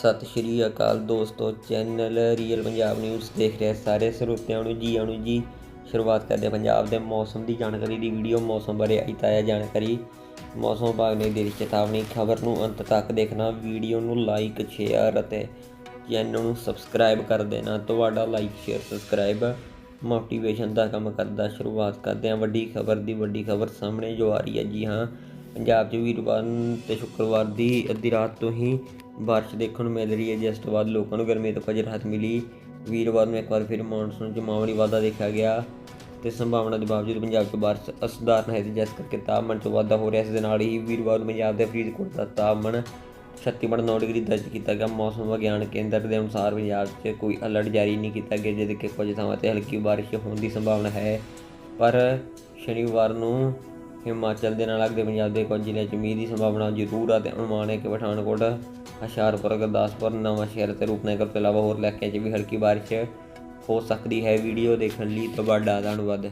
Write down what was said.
ਸਤਿ ਸ਼੍ਰੀ ਅਕਾਲ ਦੋਸਤੋ channel real Punjab news ਦੇਖ ਰਹੇ ਸਾਰੇ ਸਰੋਤਿਆਂ ਨੂੰ ਜੀ ਆਇਆਂ ਜੀ। ਸ਼ੁਰੂਆਤ ਕਰਦੇ ਪੰਜਾਬ ਦੇ ਮੌਸਮ ਦੀ ਜਾਣਕਾਰੀ ਦੀ ਵੀਡੀਓ, ਮੌਸਮ ਬਾਰੇ ਆਈ ਜਾਣਕਾਰੀ। ਮੌਸਮ ਵਿਭਾਗ ਨੇ ਦੇ ਚੇਤਾਵਨੀ, ਖਬਰ ਨੂੰ ਅੰਤ ਤੱਕ ਦੇਖਣਾ, ਵੀਡੀਓ ਨੂੰ ਲਾਈਕ ਸ਼ੇਅਰ ਅਤੇ ਚੈਨਲ ਨੂੰ ਸਬਸਕ੍ਰਾਈਬ ਕਰ ਦੇਣਾ। ਤੁਹਾਡਾ ਲਾਈਕ ਸ਼ੇਅਰ ਸਬਸਕ੍ਰਾਈਬ ਮੋਟੀਵੇਸ਼ਨ ਦਾ ਕੰਮ ਕਰਦਾ। ਸ਼ੁਰੂਆਤ ਕਰਦੇ ਹਾਂ ਵੱਡੀ ਖਬਰ ਦੀ, ਵੱਡੀ ਖਬਰ ਸਾਹਮਣੇ ਜੋ ਆ ਰਹੀ ਹੈ। ਜੀ ਹਾਂ, ਪੰਜਾਬ 'ਚ ਵੀਰਵਾਰ ਨੂੰ ਤੇ ਸ਼ੁੱਕਰਵਾਰ ਦੀ ਅੱਧੀ ਰਾਤ ਤੋਂ ਹੀ ਬਾਰਿਸ਼ ਦੇਖਣ ਨੂੰ ਮਿਲ ਰਹੀ ਹੈ ਜਿਸ ਤੋਂ ਬਾਅਦ ਲੋਕਾਂ ਨੂੰ ਗਰਮੀ ਤੋਂ ਕੁਝ ਰਾਹਤ ਮਿਲੀ। ਵੀਰਵਾਰ ਨੂੰ ਇੱਕ ਵਾਰ ਫਿਰ ਮੌਨਸੂਨ 'ਚ ਮਾਮੂਲੀ ਵਾਧਾ ਦੇਖਿਆ ਗਿਆ ਤੇ ਸੰਭਾਵਨਾ ਦੇ ਬਾਵਜੂਦ ਪੰਜਾਬ 'ਚ ਬਾਰਿਸ਼ ਅਸਧਾਰਨ ਹੈ ਤੇ ਜਿਸ ਕਰਕੇ ਤਾਪਮਾਨ 'ਚ ਵਾਧਾ ਹੋ ਰਿਹਾ। ਇਸ ਦੇ ਨਾਲ ਹੀ ਵੀਰਵਾਰ ਨੂੰ ਪੰਜਾਬ ਦੇ ਫਰੀਦਕੋਟ ਦਾ ਤਾਪਮਾਨ 36.9 ਡਿਗਰੀ ਦਰਜ ਕੀਤਾ ਗਿਆ। ਮੌਸਮ ਵਿਗਿਆਨ ਕੇਂਦਰ ਦੇ ਅਨੁਸਾਰ ਪੰਜਾਬ 'ਚ ਕੋਈ ਅਲਰਟ ਜਾਰੀ ਨਹੀਂ ਕੀਤਾ ਗਿਆ, ਜਿਹਦੇ ਕਿ ਕੁਝ ਥਾਵਾਂ ਤੇ ਹਲਕੀ ਬਾਰਿਸ਼ ਹੋਣ ਦੀ ਸੰਭਾਵਨਾ ਹੈ। ਪਰ ਸ਼ਨੀਵਾਰ ਨੂੰ ਹਿਮਾਚਲ ਦੇ ਨਾਲ ਲੱਗਦੇ ਪੰਜਾਬ ਦੇ ਕੁਝ ਜ਼ਿਲ੍ਹਿਆਂ 'ਚ ਮੀਂਹ ਦੀ ਸੰਭਾਵਨਾ ਜ਼ਰੂਰ ਹੈ ਤੇ ਅਨੁਮਾਨ ਹੈ ਕਿ ਪਠਾਨਕੋਟ ਹੁਸ਼ਿਆਰਪੁਰ ਗੁਰਦਾਸਪੁਰ, ਨਵਾਂ ਸ਼ਹਿਰ ਤੇ ਰੂਪਨਗਰ ਤੋਂ ਇਲਾਵਾ ਹੋਰ ਇਲਾਕਿਆਂ 'ਚ ਵੀ ਹਲਕੀ ਬਾਰਿਸ਼ ਹੋ ਸਕਦੀ ਹੈ। ਵੀਡੀਓ ਦੇਖਣ ਲਈ ਤੁਹਾਡਾ ਧੰਨਵਾਦ।